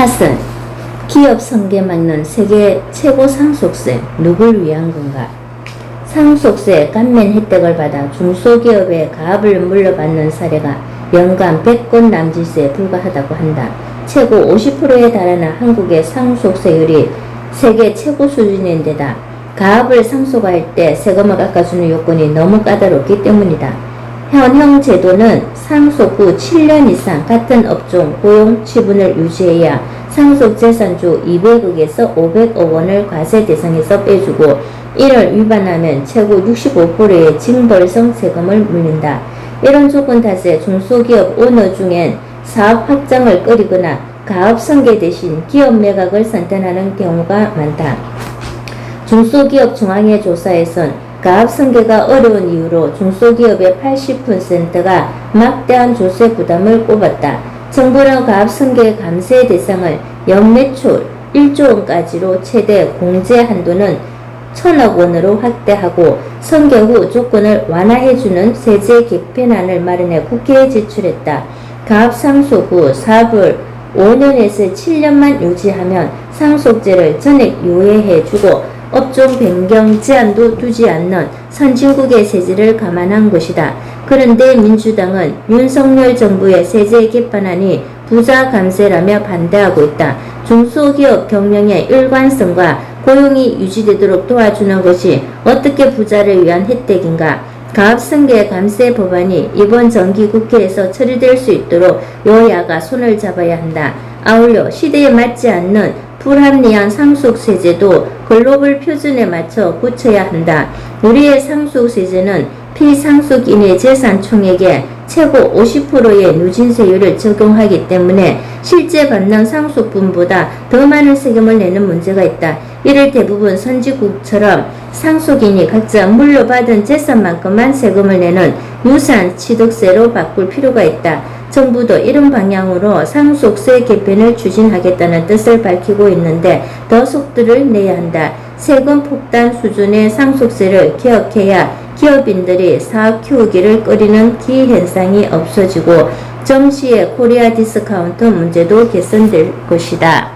사선 기업 성계 맞는 세계 최고 상속세 누굴 위한 건가? 상속세 감면 혜택을 받아 중소기업의 가압을 물려받는 사례가 연간 100건 남짓에 불과하다고 한다. 최고 50%에 달하는 한국의 상속세율이 세계 최고 수준인데다 가압을 상속할 때 세금을 깎아주는 요건이 너무 까다롭기 때문이다. 현행 제도는 상속 후 7년 이상 같은 업종 고용 지분을 유지해야 상속 재산주 200억에서 500억 원을 과세 대상에서 빼주고 이를 위반하면 최고 65%의 징벌성 세금을 물린다. 이런 조건 탓에 중소기업 오너 중엔 사업 확장을 꺼리거나 가업 승계 대신 기업 매각을 선택하는 경우가 많다. 중소기업 중앙회 조사에선 가압 승계가 어려운 이유로 중소기업의 80%가 막대한 조세 부담을 꼽았다. 정부는 가압 승계 감세 대상을 연매출 1조 원까지로 최대 공제 한도는 천억 원으로 확대하고 선계 후 조건을 완화해주는 세제 개편안을 마련해 국회에 제출했다. 가압 상속 후 사업을 5년에서 7년만 유지하면 상속제를 전액 유예해주고 업종 변경 제한도 두지 않는 선진국의 세제를 감안한 것이다. 그런데 민주당은 윤석열 정부의 세제 개편안이 부자 감세라며 반대하고 있다. 중소기업 경영의 일관성과 고용이 유지되도록 도와주는 것이 어떻게 부자를 위한 혜택인가? 가압승계 감세 법안이 이번 정기국회에서 처리될 수 있도록 여야가 손을 잡아야 한다. 아울러 시대에 맞지 않는 불합리한 상속세제도 글로벌 표준에 맞춰 고쳐야 한다. 우리의 상속 세제는 피상속인의 재산 총액의 최고 50%의 누진세율을 적용하기 때문에 실제 받는 상속분보다 더 많은 세금을 내는 문제가 있다. 이를 대부분 선진국처럼 상속인이 각자 물려받은 재산만큼만 세금을 내는 유산 취득세로 바꿀 필요가 있다. 정부도 이런 방향으로 상속세 개편을 추진하겠다는 뜻을 밝히고 있는데 더 속도를 내야 한다. 세금 폭탄 수준의 상속세를 개혁해야 기업인들이 사업 키우기를 꺼리는 기현상이 없어지고 정시의 코리아 디스카운트 문제도 개선될 것이다.